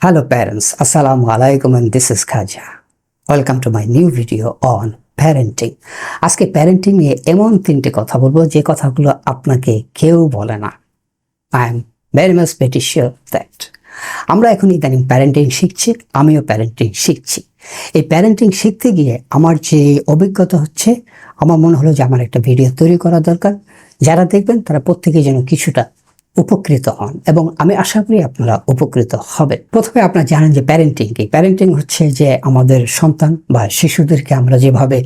Hello parents, Assalamu alaikum and this is Khaja. Welcome to my new video on parenting. আজকে parenting নিয়ে এমন তিনটে কথা বলব যে কথাগুলো আপনাকে কেউ বলে না I am very much very that আমরা এখন ইদানিং প্যারেন্টিং শিখছি আমিও প্যারেন্টিং শিখছি এই প্যারেন্টিং শিখতে গিয়ে আমার যে অভিজ্ঞতা হচ্ছে আমার মনে হলো যে আমার একটা ভিডিও তৈরি করা দরকার যারা দেখবেন তারা প্রত্যেকে যেন কিছুটা উপকৃত হন এবং আমি আশা করি আপনারা উপকৃত হবেন। প্রথমে আপনারা জানেন যে প্যারেন্টিং কি প্যারেন্টিং হচ্ছে যে আমাদের সন্তান বা শিশুদেরকে আমরা যেভাবে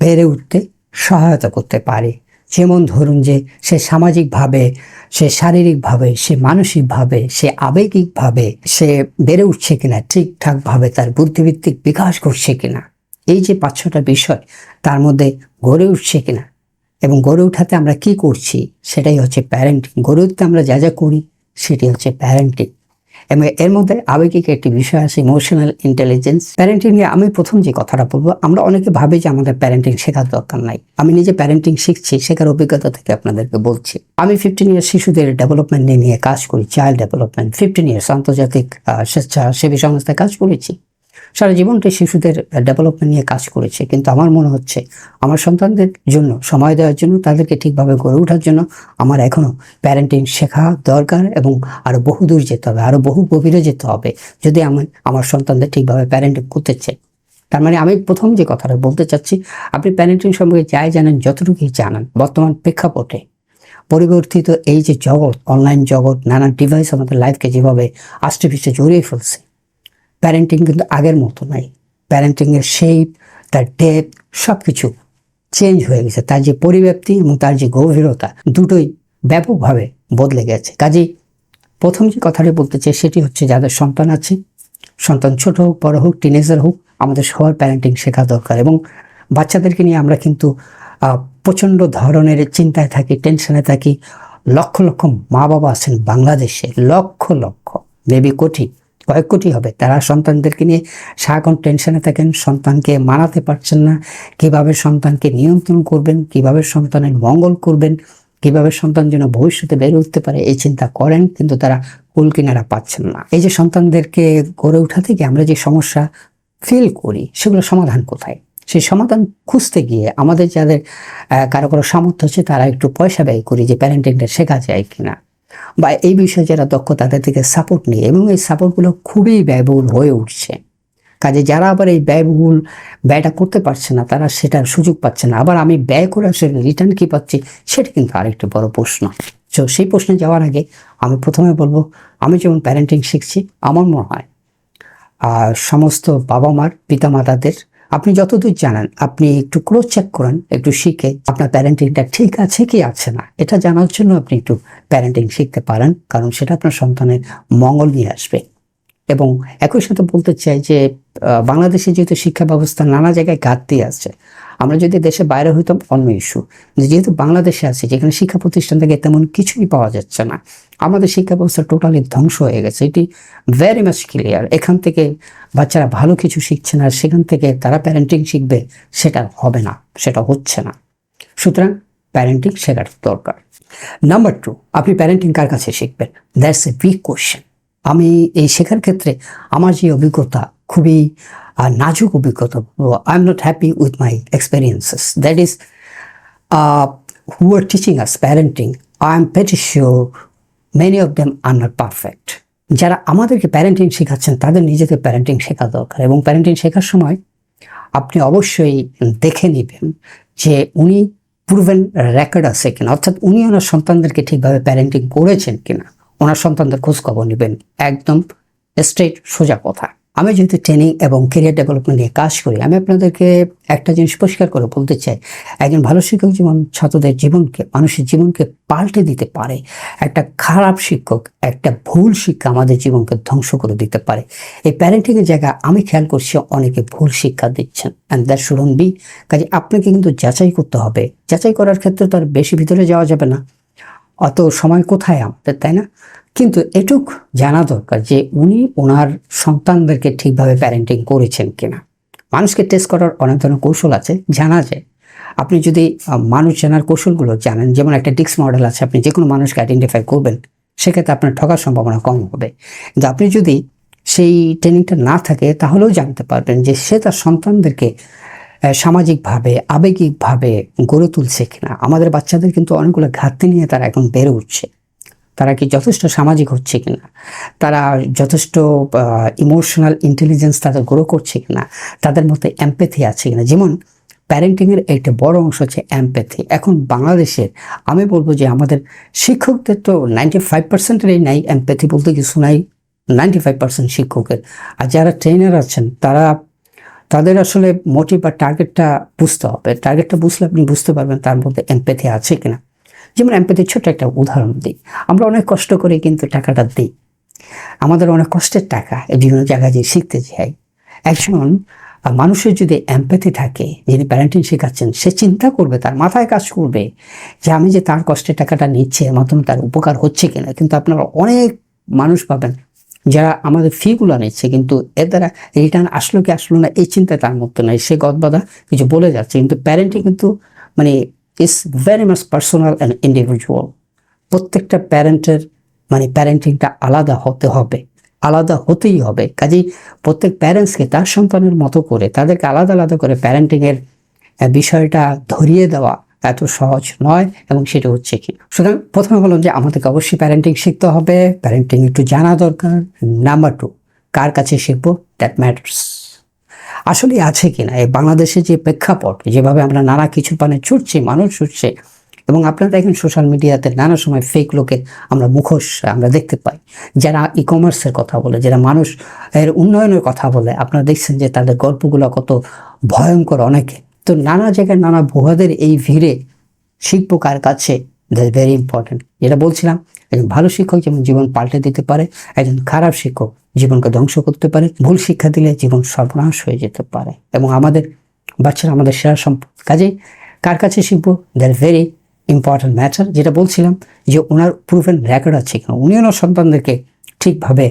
বেড়ে উঠতে সহায়তা করতে পারি। যেমন ধরুন যে সে সামাজিকভাবে, সে শারীরিকভাবে, সে মানসিকভাবে, সে আবেগিকভাবে, সে বেড়ে উঠছে কিনা, ঠিকঠাকভাবে তার বুদ্ধিভিত্তিক বিকাশ করছে কিনা, এই যে পাঁচ ছটা বিষয় তার মধ্যে গড়ে উঠছে কিনা এবং গড়ে উঠাতে আমরা কি করছি, সেটাই হচ্ছে প্যারেন্টিং গড়ে উঠতে আমরা যা যা করি, সেটি হচ্ছে প্যারেন্টিং এবং এর মধ্যে আবেগিক একটি বিষয় আছে ইমোশনাল ইন্টেলিজেন্স প্যারেন্টিং নিয়ে আমি প্রথম যে কথাটা বলব, আমরা অনেকে ভাবি যে আমাদের প্যারেন্টিং শেখার দরকার নাই। আমি নিজে প্যারেন্টিং শিখছি, শেখার অভিজ্ঞতা থেকে আপনাদেরকে বলছি। আমি ফিফটিন ইয়ার্স শিশুদের ডেভেলপমেন্ট নিয়ে কাজ করি চাইল্ড ডেভেলপমেন্ট ফিফটিন ইয়ার্স আন্তর্জাতিক স্বেচ্ছাসেবী সংস্থায় কাজ করেছি। সারা জীবনটাই শিশুদের ডেভেলপমেন্ট নিয়ে কাজ করেছে। কিন্তু আমার মনে হচ্ছে, আমার সন্তানদের জন্য, সময় দেওয়ার জন্য, তাদেরকে ঠিকভাবে গড়ে ওঠার জন্য আমার এখনও প্যারেন্টিং শেখা দরকার এবং আরও বহু দূর যেতে হবে আরও বহু গভীরে যেতে হবে, যদি আমি আমার সন্তানদের ঠিকভাবে প্যারেন্টিং করতে চাই তার মানে আমি প্রথম যে কথাটা বলতে চাচ্ছি, আপনি প্যারেন্টিং সম্পর্কে যাই জানেন, যতটুকুই জানান, বর্তমান প্রেক্ষাপটে পরিবর্তিত এই যে জগৎ অনলাইন জগৎ, নানান ডিভাইস আমাদের লাইফকে যেভাবে আষ্টে পিষ্টে জড়িয়ে ফেলছে প্যারেন্টিং কিন্তু আগের মতো নাই। প্যারেন্টিংয়ের শেপ তার ডেপ সব কিছু চেঞ্জ হয়ে গেছে। তার যে পরিব্যাপ্তি এবং তার যে গভীরতা দুটোই ব্যাপকভাবে বদলে গেছে। কাজেই প্রথম যে কথাটি বলতে চাই সেটি হচ্ছে যাদের সন্তান আছে, সন্তান ছোট হোক, বড় হোক টিনেজার হোক, আমাদের সবার প্যারেন্টিং শেখা দরকার এবং বাচ্চাদেরকে নিয়ে আমরা কিন্তু প্রচণ্ড ধরনের চিন্তায় থাকি টেনশনে থাকি। লক্ষ লক্ষ মা বাবা আছেন বাংলাদেশে, লক্ষ লক্ষ বেবি কোটি। কয়েক কোটি হবে। তারা সন্তানদেরকে নিয়ে সারাক্ষণ টেনশনে থাকেন, সন্তানকে মানাতে পারছেন না। কীভাবে সন্তানকে নিয়ন্ত্রণ করবেন, কীভাবে সন্তানের মঙ্গল করবেন, কীভাবে সন্তান যেন ভবিষ্যতে বেড়ে উঠতে পারে, এই চিন্তা করেন, কিন্তু তারা কুল কিনারা পাচ্ছেন না। এই যে সন্তানদেরকে গড়ে ওঠা থেকে আমরা যে সমস্যা ফিল করি সেগুলো সমাধান কোথায়? সেই সমাধান খুঁজতে গিয়ে আমাদের যাদের কারও কারও সামর্থ্য আছে, তারা একটু পয়সা ব্যয় করি যে প্যারেন্টিংটা শেখা যায় কিনা। বা এই বিষয়ে যারা দক্ষ, তাদের থেকে সাপোর্ট নিয়ে এবং এই সাপোর্টগুলো খুবই ব্যয়বহুল হয়ে উঠছে। কাজে যারা আবার এই ব্যয়বহুল ব্যয়টা করতে পারছে না, তারা সেটার সুযোগ পাচ্ছে না। আবার আমি ব্যয় করে আসলে রিটার্ন কি পাচ্ছি, সেটা কিন্তু আরেকটি বড় প্রশ্ন। তো সেই প্রশ্নে যাওয়ার আগে আমি প্রথমে বলব, আমি যেমন প্যারেন্টিং শিখছি, আমার মনে হয় সমস্ত বাবা মার পিতা মাতাদের আপনি যতদূর জানান, আপনি একটু ক্রোজ চেক করেন, একটু শিখে আপনার প্যারেন্টিংটা ঠিক আছে কি আছে না। এটা জানার জন্য আপনি একটু প্যারেন্টিং শিখতে পারেন, কারণ সেটা আপনার সন্তানের মঙ্গল নিয়ে আসবে। এবং একই সাথে বলতে চাই যে বাংলাদেশে যেহেতু শিক্ষা ব্যবস্থা নানা জায়গায় ঘাটতি আছে, আমরা যদি দেশে বাইরে হইতাম, অন্য ইস্যু যেহেতু বাংলাদেশে আছে, যেখানে শিক্ষা প্রতিষ্ঠান থেকে তেমন কিছুই পাওয়া যাচ্ছে না। আমাদের শিক্ষা ব্যবস্থা টোটালি ধ্বংস হয়ে গেছে। এটি ভেরি মাচ ক্লিয়ার এখান থেকে বাচ্চারা ভালো কিছু শিখছে না, সেখান থেকে তারা প্যারেন্টিং শিখবে, সেটা হবে না, সেটা হচ্ছে না। সুতরাং প্যারেন্টিং শেখার দরকার। নাম্বার টু আপনি প্যারেন্টিং কার কাছে শিখবেন? দ্যাটস এ বিগ কোয়েশ্চেন আমি এই শেখার ক্ষেত্রে আমার যে অভিজ্ঞতা খুবই নাজুক অভিজ্ঞতা I am not happy with my experiences that is who are teaching us parenting I am pretty sure many of them are not perfect যারা আমাদেরকে প্যারেন্টিং শেখাচ্ছেন, তাদের নিজেদের প্যারেন্টিং শেখা দরকার এবং প্যারেন্টিং শেখার সময় আপনি অবশ্যই দেখে নেবেন যে উনি প্রুভেন রেকর্ড আছে কিনা, অর্থাৎ উনি ওনার সন্তানদেরকে ঠিকভাবে প্যারেন্টিং করেছেন কিনা, ওনার সন্তানদের খোঁজখবর নেবেন, একদম স্ট্রেট সোজা কথা। আমি যেহেতু ট্রেনিং এবং কেরিয়ার ডেভেলপমেন্ট নিয়ে কাজ করি, আমি আপনাদেরকে একটা জিনিস পরিষ্কার করে বলতে চাই। একজন ভালো শিক্ষক যেমন ছাত্রদের জীবনকে, মানুষের জীবনকে পাল্টে দিতে পারে, একটা খারাপ শিক্ষক একটা ভুল শিক্ষা আমাদের জীবনকে ধ্বংস করে দিতে পারে। এই প্যারেন্টিংয়ের জায়গায় আমি খেয়াল করছি অনেকে ভুল শিক্ষা দিচ্ছেন অ্যান্ড দ্যাট শুডন বি কাজে আপনাকে কিন্তু যাচাই করতে হবে। যাচাই করার ক্ষেত্রে তো আর বেশি ভিতরে যাওয়া যাবে না। অত সময় কোথায় আমাদের, তাই না? কিন্তু এটুক জানা দরকার যে উনি ওনার সন্তানদেরকে ঠিকভাবে প্যারেন্টিং করেছেন কিনা। মানুষকে টেস্ট করার অনেক ধরনের কৌশল আছে, জানা যায়। আপনি যদি মানুষ জানার কৌশলগুলো জানেন, যেমন একটা ডিক্স মডেল আছে, আপনি যে কোনো মানুষকে আইডেন্টিফাই করবেন, সেক্ষেত্রে আপনার ঠকার সম্ভাবনা কম হবে। কিন্তু আপনি যদি সেই ট্রেনিংটা না থাকে, তাহলেও জানতে পারবেন যে সে তার সন্তানদেরকে সামাজিকভাবে, আবেগিকভাবে গড়ে তুলছে কিনা। আমাদের বাচ্চাদের কিন্তু অনেকগুলো ঘাটতি নিয়ে তারা এখন বেড়ে উঠছে। তারা কি যথেষ্ট সামাজিক হচ্ছে কিনা? তারা যথেষ্ট ইমোশনাল ইন্টেলিজেন্স তাদের গ্রো করছে কিনা? তাদের মধ্যে এমপ্যাথি আছে কিনা? যেমন প্যারেন্টিংয়ের একটা বড় অংশ হচ্ছে এমপ্যাথি এখন বাংলাদেশের, আমি বলব যে আমাদের শিক্ষকদের তো নাইনটি ফাইভ পার্সেন্টেরই নাই এমপ্যাথি বলতে কিছু নাই নাইনটি ফাইভ পার্সেন্ট শিক্ষকের। আর যারা ট্রেনার আছেন, তারা, তাদের আসলে মোটিভ বা টার্গেটটা বুঝতে হবে। টার্গেটটা বুঝলে আপনি বুঝতে পারবেন তার মধ্যে এমপ্যাথি আছে কিনা। যেমন এমপ্যাথির ছোট্ট একটা উদাহরণ দিই। আমরা অনেক কষ্ট করে কিন্তু টাকাটা দিই। আমাদের অনেক কষ্টের টাকা বিভিন্ন জায়গায় যে শিখতে চাই একজন মানুষের যদি এমপ্যাথি থাকে, যিনি প্যারেন্টিং শেখাচ্ছেন, সে চিন্তা করবে, তার মাথায় কাজ করবে যে আমি যে তার কষ্টের টাকাটা নিচ্ছে, এর মাধ্যমে তার উপকার হচ্ছে কিনা। কিন্তু আপনারা অনেক মানুষ পাবেন যারা আমাদের ফিগুলো নিচ্ছে, কিন্তু এর দ্বারা রিটার্ন আসলো কি আসলো না, এই চিন্তা তার মধ্যে নাই। সে গদবাদা কিছু বলে যাচ্ছে, কিন্তু প্যারেন্টিং কিন্তু মানে is very much personal and individual প্রত্যেকটা প্যারেন্টের মানে প্যারেন্টিংটা আলাদা হতে হবে, আলাদা হতেই হবে। কাজেই প্রত্যেক প্যারেন্টসকে তার সন্তানের মতো করে, তাদেরকে আলাদা আলাদা করে প্যারেন্টিংয়ের বিষয়টা ধরিয়ে দেওয়া এত সহজ নয় এবং সেটা হচ্ছে কি? সুতরাং প্রথমে বললাম যে আমাদেরকে অবশ্যই প্যারেন্টিং শিখতে হবে। প্যারেন্টিং একটু জানা দরকার। নাম্বার টু কার কাছে শিখব? দ্যাট ম্যাটার্স আসলে আছে কিনা? এই বাংলাদেশে যে প্রেক্ষাপট, যেভাবে আমরা নানা কিছু পানে ছুটছি, মানুষ ছুটছে, এবং আপনারা দেখেন সোশ্যাল মিডিয়াতে নানা সময় ফেক লোকের আমরা মুখোশ, আমরা দেখতে পাই। যারা ই কমার্সের কথা বলে, যারা মানুষ এর উন্নয়নের কথা বলে, আপনারা দেখছেন যে তাদের গল্পগুলো কত ভয়ঙ্কর অনেকে। তো নানা জায়গায় নানা ভুয়াদের এই ভিড়ে শিখব কার কাছে দ্যাট ভেরি ইম্পর্টেন্ট যেটা বলছিলাম, একজন ভালো শিক্ষক যেমন জীবন পাল্টে দিতে পারে, একজন খারাপ শিক্ষক জীবনকে ধ্বংস করতে পারে, ভুল শিক্ষা দিলে জীবন সর্বনাশ হয়ে যেতে পারে। এবং আমাদের বাচ্চারা, আমাদের সেরা সম্পদ কাজেই কার কাছে শিখব? দ্যাট ভেরি ইম্পর্টেন্ট ম্যাটার যেটা বলছিলাম যে ওনার প্রুভেন রেকর্ড আছে কিনা। উনি ওনার সন্তানদেরকে ঠিকভাবে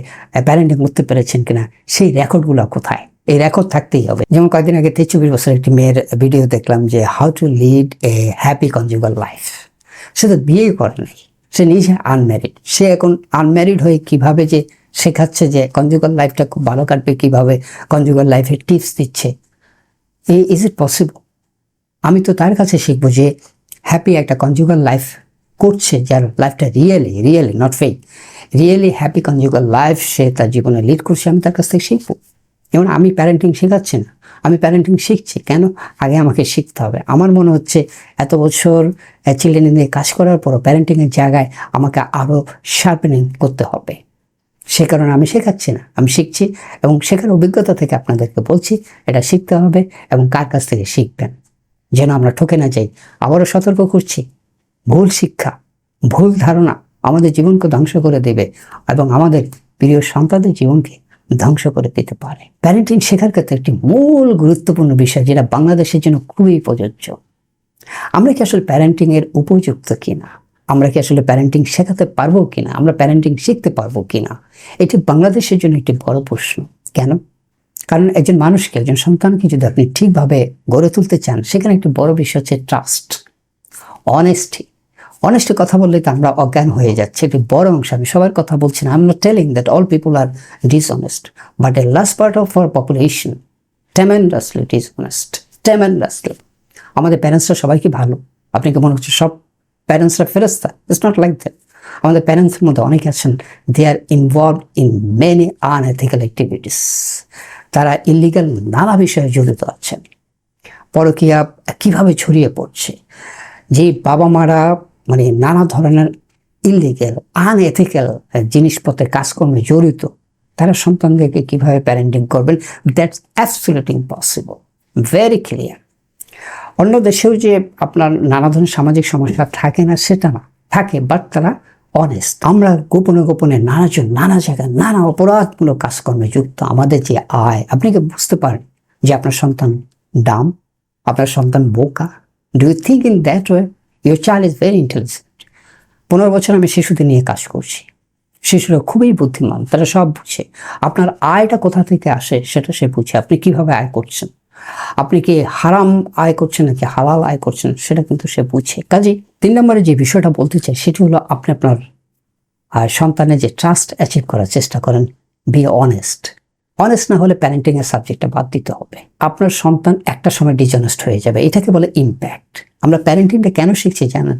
প্যারেন্টিং করতে পেরেছেন কিনা, সেই রেকর্ডগুলো কোথায়? এই রেকর্ড থাকতেই হবে। যেমন কয়েকদিন আগে তেচব্বিশ বছর একটি মেয়ের ভিডিও দেখলাম যে how to lead a happy conjugal life সে তো করে নাই। সে নিজে আনম্যারিড সে এখন আনম্যারিড হয়ে কীভাবে যে শেখাচ্ছে যে কনজুগাল লাইফটা খুব ভালো কাটবে, কীভাবে কনজুগাল লাইফের টিপস দিচ্ছে, এই ইজ ইট পসিবল আমি তো তার কাছে শিখব যে হ্যাপি একটা কনজুগাল লাইফ করছে, যার লাইফটা really really not fake really happy conjugal life সে তার জীবনে লিড করছে, আমি তার কাছ থেকে শিখব। যেমন আমি প্যারেন্টিং শেখাচ্ছি না। আমি প্যারেন্টিং শিখছি, কেন? আগে আমাকে শিখতে হবে। আমার মনে হচ্ছে এত বছর চিলড্রেন নিয়ে কাজ করার পরও প্যারেন্টিংয়ের জায়গায় আমাকে আরও শার্পেনিং করতে হবে। সে কারণে আমি শেখাচ্ছি না, আমি শিখছি এবং শেখার অভিজ্ঞতা থেকে আপনাদেরকে বলছি, এটা শিখতে হবে এবং কার কাছ থেকে শিখবেন। যেন আমরা ঠকে না যাই, আবারও সতর্ক করছি, ভুল শিক্ষা, ভুল ধারণা আমাদের জীবনকে ধ্বংস করে দেবে এবং আমাদের প্রিয় সন্তানদের জীবনকে ধ্বংস করে দিতে পারে। প্যারেন্টিং শেখার ক্ষেত্রে একটি মূল গুরুত্বপূর্ণ বিষয় যেটা বাংলাদেশের জন্য খুবই প্রযোজ্য। আমরা কি আসলে প্যারেন্টিং এর উপযুক্ত কিনা? আমরা কি আসলে প্যারেন্টিং শেখাতে পারব কিনা? আমরা প্যারেন্টিং শিখতে পারব কিনা? এটি বাংলাদেশের জন্য একটি বড় প্রশ্ন। কেন? কারণ একজন মানুষকে, একজন সন্তানকে যদি আপনি ঠিকভাবে গড়ে তুলতে চান, সেখানে একটি বড় বিষয় হচ্ছে ট্রাস্ট অনেস্টি অনেস্টি কথা বললে তো আমরা অজ্ঞান হয়ে যাচ্ছে, একটি বড় অংশ আমি সবার কথা বলছি না। I am not telling that all people are dishonest but a last part of our population tremendously dishonest tremendously আমাদের প্যারেন্টসরা সবাই কি ভালো? আপনি কি মনে হচ্ছে সব প্যারেন্টসরা ফেরস্তা ইটস নট লাইক দ্যাট আমাদের প্যারেন্টসের মধ্যে অনেকে আছেন they are involve in many unethical activities তারা ইলিগাল নানা বিষয়ে জড়িত আছেন। পরকীয়া কীভাবে ছড়িয়ে পড়ছে? যে বাবা মারা মানে নানা ধরনের ইলিগেল আনএথিক্যাল জিনিসপত্রের কাজকর্মে জড়িত, তারা সন্তানদেরকে কীভাবে প্যারেন্টিং করবেন? That's absolute impossible very clear অন্য দেশেও যে আপনার নানা ধরনের সামাজিক সমস্যা থাকে না, সেটা না। থাকে বাট তারা অনেস্ট আমরা গোপনে গোপনে নানাজন, নানা জায়গায় নানা অপরাধমূলক কাজকর্মে যুক্ত। আমাদের যে আয়, আপনি কি বুঝতে পারেন যে আপনার সন্তান ডাম? আপনার সন্তান বোকা? Do you think in that way your child is very intelligent পনেরো বছর আমি শিশুদের নিয়ে কাজ করছি। শিশুরা খুবই বুদ্ধিমান, তারা সব বুঝে। আপনার আয়টা কোথা থেকে আসে সেটা সে বুঝে। আপনি কীভাবে আয় করছেন? আপনি কি হারাম আয় করছেন নাকি হালাল আয় করছেন সেটা কিন্তু সে বুঝে। কাজে তিন নম্বরে যে বিষয়টা বলতে চাই, সেটি হলো আপনি আপনার সন্তানের যে ট্রাস্ট অ্যাচিভ করার চেষ্টা করেন বি অনেস্ট অনেস্ট না হলে প্যারেন্টিং এর সাবজেক্টটা বাদ দিতে হবে। আপনার সন্তান একটা সময় ডিজনেস্ট হয়ে যাবে। এটাকে বলে ইম্প্যাক্ট আমরা প্যারেন্টিংটা কেন শিখছি জানেন?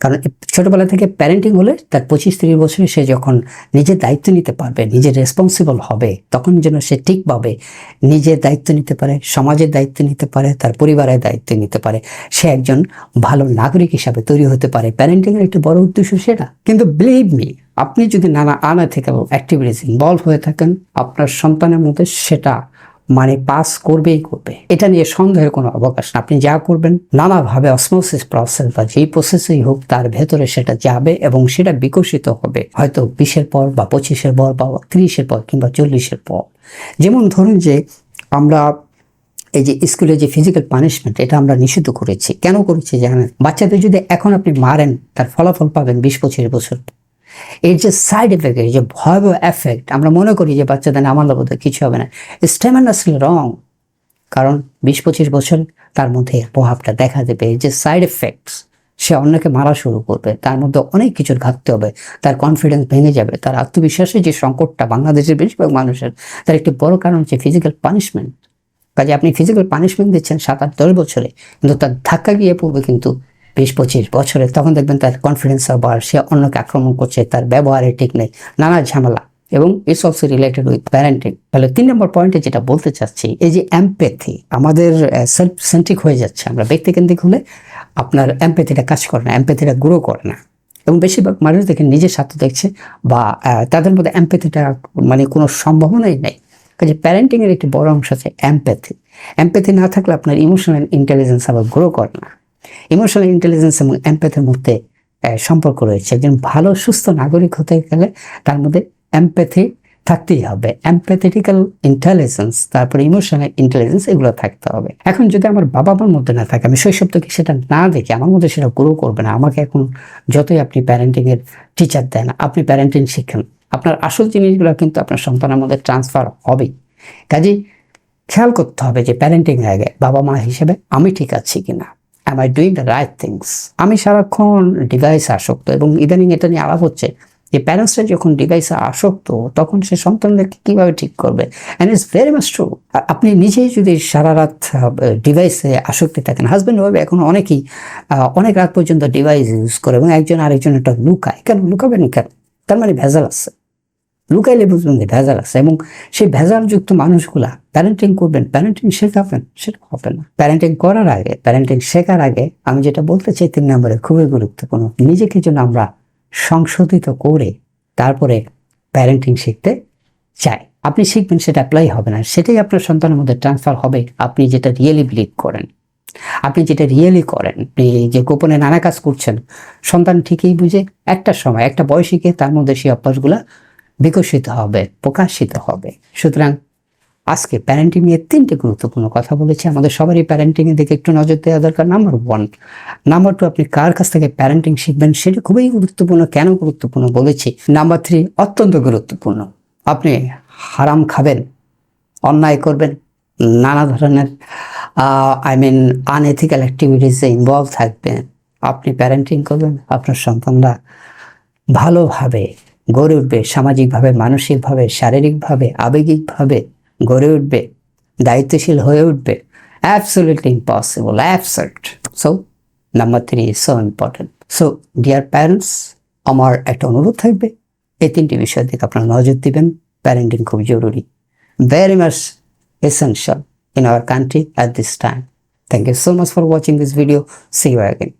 কারণ ছোটবেলা থেকে প্যারেন্টিং হলে তার পঁচিশ তিরিশ বছরে সে যখন নিজের দায়িত্ব নিতে পারবে নিজের রেসপন্সিবল হবে, তখন যেন সে ঠিকভাবে নিজের দায়িত্ব নিতে পারে, সমাজের দায়িত্ব নিতে পারে, তার পরিবারের দায়িত্ব নিতে পারে, সে একজন ভালো নাগরিক হিসাবে তৈরি হতে পারে। প্যারেন্টিং এর একটি বড় উদ্দেশ্য সেটা। কিন্তু বিলিভ মি আপনি যদি নানা আনএথিক্যাল অ্যাক্টিভিটিস ইনভলভ হয়ে থাকেন, আপনার সন্তানের মধ্যে সেটা মানে পাস করবেই করবে। এটা নিয়ে সন্দেহের কোনো অবকাশ না আপনি যা করবেন, নানাভাবে অসমোসিস প্রসেস বা যেই প্রসেসেই হোক, তার ভেতরে সেটা যাবে এবং সেটা বিকশিত হবে। হয়তো বিশের পর বা পঁচিশের পর বা ত্রিশের পর কিংবা চল্লিশের পর। যেমন ধরুন যে আমরা এই যে স্কুলে যে ফিজিক্যাল পানিশমেন্ট এটা আমরা নিষিদ্ধ করেছি। কেন করেছি জানেন? বাচ্চাদের যদি এখন আপনি মারেন, তার ফলাফল পাবেন বিশ পঁচিশ বছর। এর যে সাইড এফেক্ট যে ভয়াবহ এফেক্ট আমরা মনে করি যে বাচ্চাদের আমার বোধহয় কিছু হবে না। স্টেমানাসলি রং কারণ বিশ পঁচিশ বছর তার মধ্যে প্রভাবটা দেখা দেবে। যে সাইড এফেক্টস সে অন্যকে মারা শুরু করবে। তার মধ্যে অনেক কিছুর ঘাটতে হবে। তার কনফিডেন্স ভেঙে যাবে। তার আত্মবিশ্বাসের যে সংকটটা বাংলাদেশের বেশিরভাগ মানুষের, তার একটি বড় কারণ হচ্ছে ফিজিক্যাল পানিশমেন্ট কাজে আপনি ফিজিক্যাল পানিশমেন্ট দিচ্ছেন সাত আট দশ বছরে, কিন্তু তার ধাক্কা গিয়ে পড়বে কিন্তু বিশ পঁচিশ বছরে তখন দেখবেন তার কনফিডেন্স আবার, সে অন্যকে আক্রমণ করছে, তার ব্যবহারে ঠিক নেই, নানা ঝামেলা। এবং it's also related with parenting তাহলে তিন নম্বর পয়েন্টে যেটা বলতে চাচ্ছি, এই যে অ্যাম্পেথি আমাদের সেলফ সেন্ট্রিক হয়ে যাচ্ছে আমরা ব্যক্তিকেন্দ্রিক হলে, আপনার অ্যাম্পেথিটা কাজ করে না অ্যাম্পেথিটা গ্রো করে না। এবং বেশিরভাগ মানুষ দেখে নিজের স্বার্থ দেখছে, বা তাদের মধ্যে অ্যাম্পেথিটা মানে কোনো সম্ভাবনাই নেই। কাজে প্যারেন্টিংয়ের একটি বড় অংশ আছে অ্যাম্পেথি অ্যাম্পেথি না থাকলে আপনার ইমোশনাল ইন্টেলিজেন্স আবার গ্রো করে না। ইমোশনাল ইন্টেলিজেন্স এবং এমপ্যাথের মধ্যে সম্পর্ক রয়েছে। একজন ভালো, সুস্থ নাগরিক হতে গেলে তার মধ্যে এমপ্যাথি থাকতেই হবে। এমপ্যাথেটিক্যাল ইন্টেলিজেন্স তারপরে ইমোশনাল ইন্টেলিজেন্স এগুলো থাকতে হবে। এখন যদি আমার বাবা মার মধ্যে না থাকে, আমি শৈশব থেকে সেটা না দেখি, আমার মধ্যে সেটা গ্রো করবে না। আমাকে এখন যতই আপনি প্যারেন্টিং এর টিচার দেন, আপনি প্যারেন্টিং শিখেন, আপনার আসল জিনিসগুলো কিন্তু আপনার সন্তানের মধ্যে ট্রান্সফার হবেই। কাজেই খেয়াল করতে হবে যে প্যারেন্টিং আগে বাবা মা হিসেবে আমি ঠিক আছি কিনা। Am I doing the right things আমি সারাক্ষণ ডিভাইস আসক্ত এবং ইদানিং এটা নিয়ে আলাপ হচ্ছে যে প্যারেন্টসরা যখন ডিভাইসে আসক্ত, তখন সে সন্তানদেরকে কীভাবে ঠিক করবে? And it's very much true আপনি নিজেই যদি সারা রাত ডিভাইসে আসক্তি থাকেন হাজব্যান্ড ওয়াইফ এখন অনেকেই অনেক রাত পর্যন্ত ডিভাইস ইউজ করে এবং একজন আরেকজন এটা লুকায়। কেন? লুকাবেন কেন? তার মানে ভেজাল আছে। লুকাইলে বুঝবেন যে ভেজাল আছে এবং সেই ভেজালযুক্ত মানুষগুলা প্যারেন্টিং করবেন প্যারেন্টিং শেখাবেন, সেটা হবে না। প্যারেন্টিং করার আগে প্যারেন্টিং শেখার আগে আমি যেটা বলতে চাই তিন নম্বরে খুবই গুরুত্বপূর্ণ নিজেকে যেন আমরা সংশোধিত করে তারপরে প্যারেন্টিং শিখতে চাই। আপনি শিখবেন, সেটা অ্যাপ্লাই হবে না। সেটাই আপনার সন্তানের মধ্যে ট্রান্সফার হবে। আপনি যেটা রিয়েলি বিলিভ করেন, আপনি যেটা রিয়েলি করেন, আপনি যে গোপনে নানা কাজ করছেন, সন্তান ঠিকই বুঝে, একটা সময়, একটা বয়সে গিয়ে তার মধ্যে সেই অভ্যাসগুলা বিকশিত হবে, প্রকাশিত হবে। সুতরাং আজকে প্যারেন্টিং নিয়ে তিনটে গুরুত্বপূর্ণ কথা বলেছি। আমাদের সবারই প্যারেন্টিং এর দিকে একটু নজর দেওয়া দরকার। নাম্বার ওয়ান নাম্বার টু আপনি কার কাছ থেকে প্যারেন্টিং শিখবেন সেটা খুবই গুরুত্বপূর্ণ। কেন গুরুত্বপূর্ণ বলেছি? নাম্বার থ্রি অত্যন্ত গুরুত্বপূর্ণ। আপনি হারাম খাবেন, অন্যায় করবেন, নানা ধরনের আই মিন আনএথিক্যাল অ্যাক্টিভিটিসে ইনভলভ থাকবেন। আপনি প্যারেন্টিং করবেন, আপনার সন্তানরা ভালোভাবে গড়ে উঠবে সামাজিকভাবে, মানসিকভাবে, শারীরিকভাবে, আবেগিকভাবে গড়ে উঠবে, দায়িত্বশীল হয়ে উঠবে absolutely impossible absurd so number three is so important so dear parents আমার একটা অনুরোধ থাকবে এই তিনটি বিষয়ের দিকে আপনারা নজর দিবেন প্যারেন্টিং খুব জরুরি very much essential in our country at this time. Thank you so much for watching this video. See you again.